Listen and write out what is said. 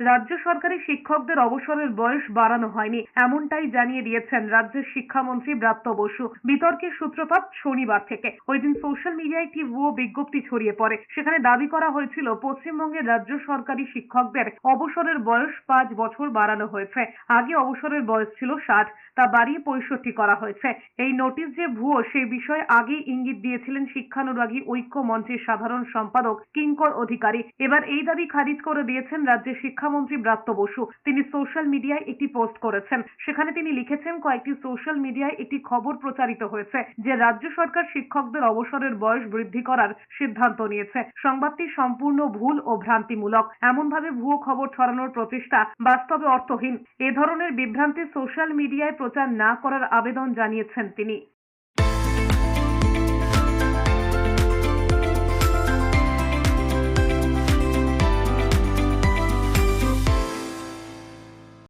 রাজ্য সরকারি শিক্ষকদের অবসরের বয়স বাড়ানো হয়নি। এমনটাই জানিয়ে দিয়েছেন রাজ্যের শিক্ষামন্ত্রী ব্রাত্য বসু। বিতর্কের সূত্রপাত শনিবার থেকে। ওই দিন সোশ্যাল মিডিয়ায় একটি ভুয়ো বিজ্ঞপ্তি ছড়িয়ে পড়ে। সেখানে দাবি করা হয়েছিল, পশ্চিমবঙ্গের রাজ্য সরকারি শিক্ষকদের অবসরের বয়স পাঁচ বছর বাড়ানো হয়েছে। আগে অবসরের বয়স ছিল ষাট, তা বাড়িয়ে পঁয়ষট্টি করা হয়েছে। এই নোটিশ যে ভুয়ো, সেই বিষয়ে আগেই ইঙ্গিত দিয়েছিলেন শিক্ষানুরাগী ঐক্য মঞ্চের সাধারণ সম্পাদক কিঙ্কর অধিকারী। এবার এই দাবি খারিজ করে দিয়েছেন রাজ্যের শিক্ষামন্ত্রী ব্রাত্য বসু। তিনি সোশ্যাল মিডিয়ায় একটি পোস্ট করেছেন। সেখানে তিনি লিখেছেন, কয়েকটি সোশ্যাল মিডিয়ায় একটি খবর প্রচারিত হয়েছে যে রাজ্য সরকার শিক্ষকদের অবসরের বয়স বৃদ্ধি করার সিদ্ধান্ত নিয়েছে। সংবাদটি সম্পূর্ণ ভুল ও ভ্রান্তিমূলক। এমনভাবে ভুয়ো খবর ছড়ানোর প্রচেষ্টা বাস্তবে অর্থহীন। এ ধরনের বিভ্রান্তি সোশ্যাল মিডিয়ায় প্রচার না করার আবেদন জানিয়েছেন তিনি।